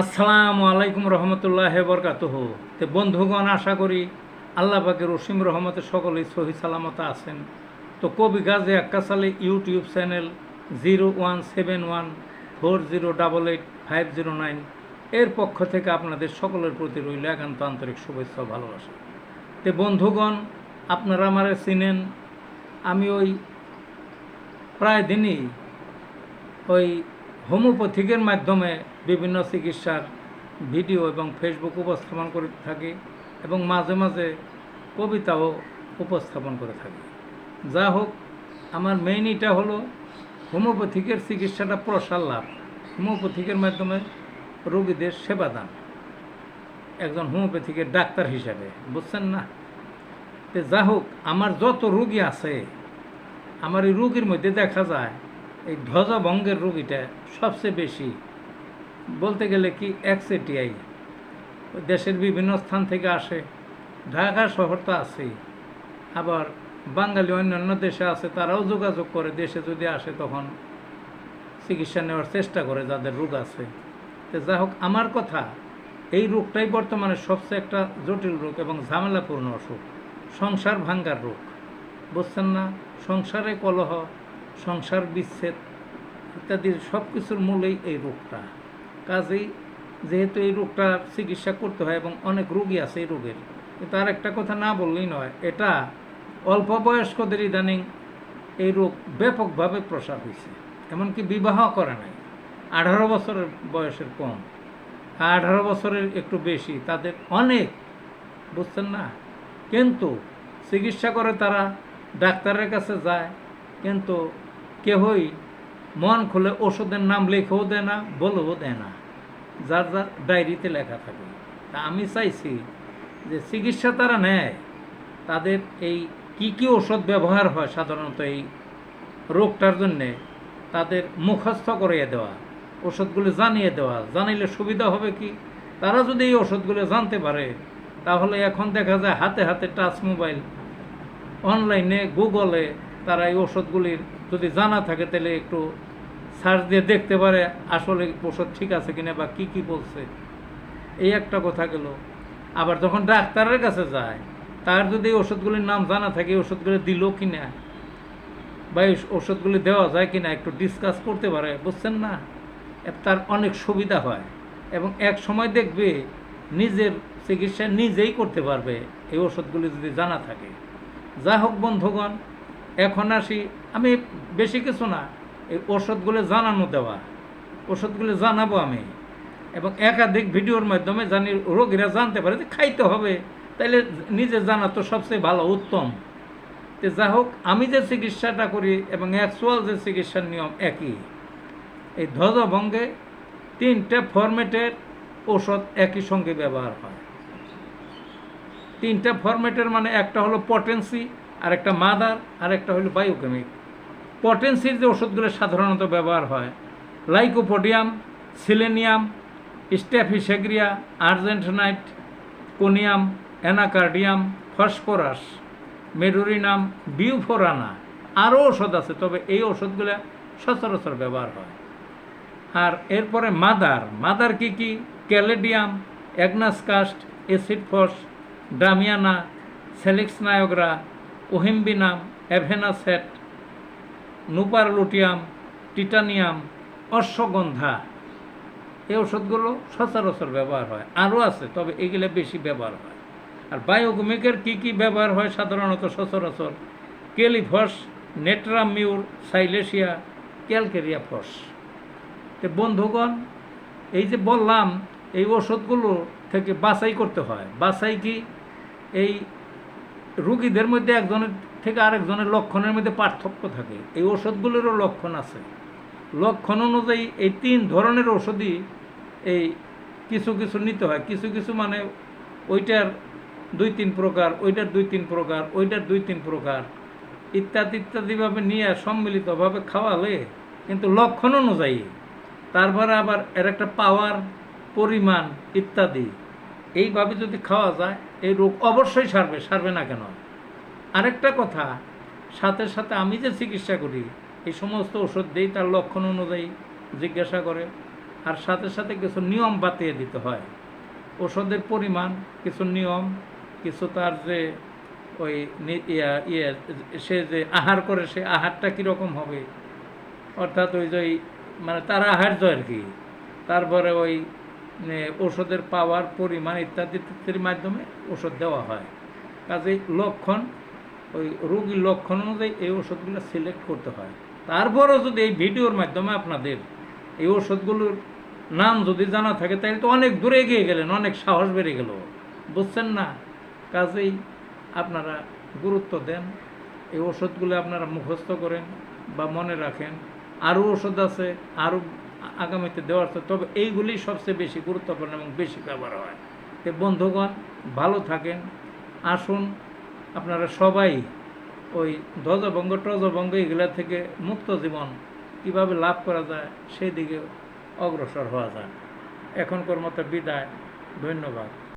আসসালামু আলাইকুম রহমতুল্লাহ বরকাতহ। তো বন্ধুগণ, আশা করি আল্লাহ পাকের রসিম রহমতে সকলেই সহি সালামত আছেন। তো কবি Gazi আক্কাসালে YouTube channel zero one seven one four zero double eight five zero nine এর পক্ষ থেকে আপনাদের সকলের প্রতি রইল একান্ত আন্তরিক শুভেচ্ছা ভালোবাসা। তো বন্ধুগণ, আপনারা আমারে চিনেন, আমি ওই প্রায় দিনই ওই হোমিওপ্যাথিকের মাধ্যমে বিভিন্ন চিকিৎসার ভিডিও এবং ফেসবুক উপস্থাপন করে থাকি এবং মাঝে মাঝে কবিতাও উপস্থাপন করে থাকি। যা হোক, আমার মেইন এটা হলো হোমিওপ্যাথিকের চিকিৎসাটা প্রসার লাভ। হোমিওপ্যাথিকের মাধ্যমে রোগীদের সেবা দান। একজন হোমিওপ্যাথিকের ডাক্তার হিসাবে, বুঝছেন না? যা হোক, আমার যত রোগী আছে, আমার এই রোগীর মধ্যে দেখা যায় এই ধ্বজাভঙ্গের রোগীটা সবচেয়ে বেশি। বলতে গেলে কি একসেটিআই দেশের বিভিন্ন স্থান থেকে আসে, ঢাকা শহর তো আছেই। আবার বাঙালি অন্যান্য দেশে আছে, তারাও যোগাযোগ করে, দেশে যদি আসে তখন চিকিৎসা নেওয়ার চেষ্টা করে যাদের রোগ আছে। তো যা হোক, আমার কথা, এই রোগটাই বর্তমানে সবচেয়ে একটা জটিল রোগ এবং ঝামেলাপূর্ণ অসুখ। সংসার ভাঙ্গার রোগ। বুঝছেন না? সংসারে কলহ সংসার বিচ্ছেদ ইত্যাদির সব কিছুর মূলেই এই রোগটা। কাজেই যেহেতু এই রোগটা চিকিৎসা করতে হয় এবং অনেক রোগী আছে এই রোগের কিন্তু আর একটা কথা না বললেই নয়, এটা অল্প বয়স্কদের ইদানিং এই রোগ ব্যাপকভাবে প্রসার হয়েছে এমনকি বিবাহ করে নাই, আঠারো বছরের বয়সের কম। আঠারো বছরের একটু বেশি, তাদের অনেক, বুঝছেন না? কিন্তু চিকিৎসা করে তারা ডাক্তারের কাছে যায়, কিন্তু কেহই মন খুলে ওষুধের নাম লেখেও দেয় না, বলেও দেয় না। যার যার ডায়েরিতে লেখা থাকে। তা আমি চাইছি যে চিকিৎসা তারা নেয়, তাদের এই কি কি ওষুধ ব্যবহার হয় সাধারণত এই রোগটার জন্যে, তাদের মুখস্থ করিয়ে দেওয়া, ওষুধগুলো জানিয়ে দেওয়া জানিলে সুবিধা হবে কি? তারা যদি এই ওষুধগুলো জানতে পারে, তাহলে এখন দেখা যায় হাতে হাতে টাচ মোবাইল, অনলাইনে, গুগলে তারা এই ওষুধগুলির যদি জানা থাকে, তাহলে একটু সার্চ দিয়ে দেখতে পারে আসলে ওষুধ ঠিক আছে কিনা বা কি কি বলছে। এই একটা কথা গেল। আবার যখন ডাক্তারের কাছে যায়, তার যদি এই ওষুধগুলির নাম জানা থাকে, এই ওষুধগুলি দিল কি না বা এই ওষুধগুলি দেওয়া যায় কিনা একটু ডিসকাস করতে পারে, বুঝছেন না? তার অনেক সুবিধা হয় এবং এক সময় দেখবে নিজের চিকিৎসা নিজেই করতে পারবে এই ওষুধগুলি যদি জানা থাকে। যা হোক বন্ধুগণ এখন আসি, আমি বেশি কিছু না, এই ওষুধগুলো জানানো দেওয়া ওষুধগুলো জানাব আমি। এবং একাধিক ভিডিওর মাধ্যমে জানি রোগীরা জানতে পারে যে খাইতে হবে, তাইলে নিজে জানা তো সবচেয়ে ভালো, উত্তম। তো যা হোক, আমি যে চিকিৎসাটা করি এবং অ্যাকচুয়াল যে চিকিৎসার নিয়ম একই। এই ধ্বজভঙ্গে তিনটে ফরম্যাটের ওষুধ একই সঙ্গে ব্যবহার হয়। তিনটা ফরম্যাটের মানে একটা হলো পটেন্সি আর একটা মাদার আর একটা হলো বায়োকেমিক। পটেন্সির যে ওষুধগুলো সাধারণত ব্যবহার হয়, লাইকোপোডিয়াম, সিলেনিয়াম, স্ট্যাফিসেগ্রিয়া, আর্জেন্টনাইট, কোনিয়াম, অ্যানাকার্ডিয়াম, ফসফরাস মেডোরিনাম বিউফোরানা, আরও ওষুধ আছে, তবে এই ওষুধগুলো সচরাচর ব্যবহার হয়। আর এরপরে মাদার মাদার কি কি? Caladium agnus castus acid phos damiana, salix nigra yohimbinum avena sativa nuphar luteum titanium, ashwagandha. এই ওষুধগুলো সচরাচর ব্যবহার হয়। আরও আছে, তবে এগুলো বেশি ব্যবহার হয়। আর বায়োগুমিকের কি কি ব্যবহার হয় সাধারণত সচরাচর? কেলিফস, নেট্রামিউর সাইলেশিয়া ক্যালকেরিয়া ফস তো বন্ধুগণ, এই যে বললাম, এই ওষুধগুলো থেকে বাছাই করতে হয়। বাছাই কি? এই রুগীদের মধ্যে একজনের থেকে আরেকজনের লক্ষণের মধ্যে পার্থক্য থাকে। এই ওষুধগুলোরও লক্ষণ আছে। লক্ষণ অনুযায়ী এই তিন ধরনের ওষুধই এই কিছু কিছু নিতে হয়। কিছু কিছু মানে ওইটার দুই তিন প্রকার, ওইটার দুই তিন প্রকার, ওইটার দুই তিন প্রকার ইত্যাদি ইত্যাদিভাবে নিয়ে সম্মিলিতভাবে খাওয়ালে কিন্তু লক্ষণ অনুযায়ী। তারপরে আবার এর একটা পাওয়ার, পরিমাণ ইত্যাদি। এইভাবে যদি খাওয়া যায়, এই রোগ অবশ্যই সারবে সারবে না কেন? আরেকটা কথা, সাথে সাথে আমি যে চিকিৎসা করি, এই সমস্ত ওষুধ দিই, তার লক্ষণ অনুযায়ী জিজ্ঞাসা করে। আর সাথে সাথে কিছু নিয়ম বাতিয়ে দিতে হয়। ওষুধের পরিমাণ, কিছু নিয়ম, কিছু তার যে ওই ইয়া সে যে আহার করে, সে আহারটা কীরকম হবে? অর্থাৎ ওই যে মানে তার আহার্য আর কি। তারপরে ওই ওষুধের পাওয়ার, পরিমাণ ইত্যাদি ইত্যাদির মাধ্যমে ওষুধ দেওয়া হয়। কাজেই লক্ষণ, ওই রোগীর লক্ষণ অনুযায়ী এই ওষুধগুলো সিলেক্ট করতে হয়। তারপরেও যদি এই ভিডিওর মাধ্যমে আপনাদের এই ওষুধগুলোর নাম যদি জানা থাকে, তাহলে তো অনেক দূরে এগিয়ে গেলেন, অনেক সাহস বেড়ে গেল। বুঝছেন না? কাজেই আপনারা গুরুত্ব দেন, এই ওষুধগুলো আপনারা মুখস্থ করেন বা মনে রাখেন। আরও ওষুধ আছে, আরও আগামীতে দেওয়ার তবে এইগুলি সবচেয়ে বেশি গুরুত্বপূর্ণ এবং বেশি ব্যবহার হয়। তো বন্ধুগণ, ভালো থাকেন, আসুন, আপনারা সবাই ওই ধ্বজভঙ্গ টজভঙ্গ এগুলা থেকে মুক্ত জীবন কীভাবে লাভ করা যায় সেই দিকে অগ্রসর হওয়া যায় এখনকার মতো বিদায়, ধন্যবাদ।